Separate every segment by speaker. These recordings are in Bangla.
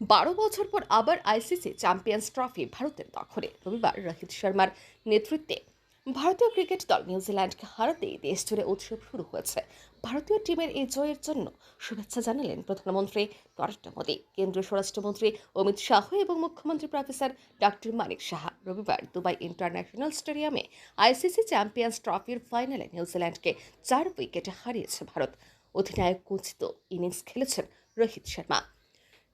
Speaker 1: বারো বছর পর আবার আইসিসি চ্যাম্পিয়ন্স ট্রফি ভারতের দখলে। রবিবার রোহিত শর্মার নেতৃত্বে ভারতীয় ক্রিকেট দল নিউজিল্যান্ডকে হারাতেই দেশ জুড়ে উৎসব শুরু হয়েছে। ভারতীয় টিমের এই জয়ের জন্য শুভেচ্ছা জানালেন প্রধানমন্ত্রী নরেন্দ্র মোদী, কেন্দ্রীয় স্বরাষ্ট্রমন্ত্রী অমিত শাহ এবং মুখ্যমন্ত্রী প্রফেসর ডক্টর মানিক সাহা। রবিবার দুবাই ইন্টারন্যাশনাল স্টেডিয়ামে আইসিসি চ্যাম্পিয়ন্স ট্রফির ফাইনালে নিউজিল্যান্ডকে চার উইকেটে হারিয়েছে ভারত। অধিনায়ক কুচিত ইনিংস খেলেছেন রোহিত শর্মা।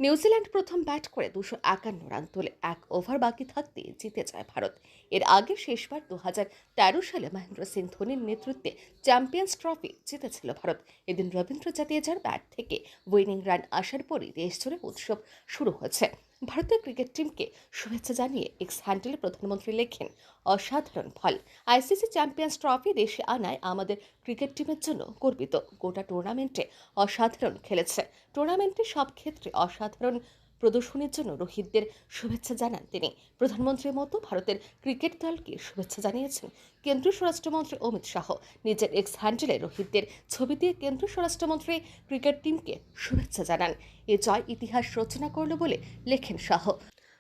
Speaker 1: নিউজিল্যান্ড প্রথম ব্যাট করে দুশো একান্ন রান তুলে। এক ওভার বাকি থাকতে জিতে যায় ভারত। এর আগে শেষবার দু হাজার তেরো সালে মহেন্দ্র সিং ধোনির নেতৃত্বে চ্যাম্পিয়ন্স ট্রফি জিতেছিল ভারত। এদিন রবীন্দ্র জাদেজার ব্যাট থেকে উইনিং রান আসার পরই দেশজুড়ে উৎসব শুরু হয়েছে। ভারতীয় ক্রিকেট টিমকে শুভেচ্ছা জানিয়ে এক্স হ্যান্ডেলে প্রধানমন্ত্রী লেখেন, অসাধারণ ফল। আইসিসি চ্যাম্পিয়ন্স ট্রফি দেশে আনায় আমাদের ক্রিকেট টিমের জন্য গর্বিত। গোটা টুর্নামেন্টে অসাধারণ খেলেছে। টুর্নামেন্টে সব ক্ষেত্রে অসাধারণ প্রদর্শনীর জন্য রোহিতদের শুভেচ্ছা জানান তিনি। প্রধানমন্ত্রীর মতো ভারতের ক্রিকেট দলকে শুভেচ্ছা জানিয়েছেন কেন্দ্রীয় স্বরাষ্ট্রমন্ত্রী অমিত শাহ। নিজের এক্স হ্যান্ডেলে রোহিতদের ছবি দিয়ে কেন্দ্রীয় স্বরাষ্ট্রমন্ত্রী ক্রিকেট টিমকে শুভেচ্ছা জানান। এ জয় ইতিহাস রচনা করল বলে লেখেন শাহ।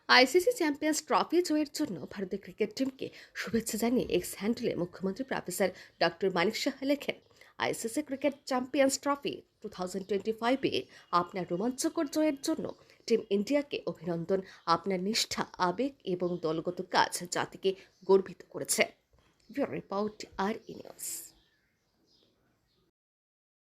Speaker 1: আইসিসি চ্যাম্পিয়ন্স ট্রফি জয়ের জন্য ভারতের ক্রিকেট টিমকে শুভেচ্ছা জানিয়ে এক্স হ্যান্ডেলে মুখ্যমন্ত্রী প্রফেসর ডক্টর মানিক সাহা লেখেন, ICC cricket champions trophy two thousand twenty ফাইভে আপনার রোমাঞ্চকর জয়ের জন্য টিম ইন্ডিয়াকে অভিনন্দন। আপনার নিষ্ঠা, আবেগ এবং দলগত কাজ জাতিকে গর্বিত করেছে। রিপোর্ট আর ইনিউজ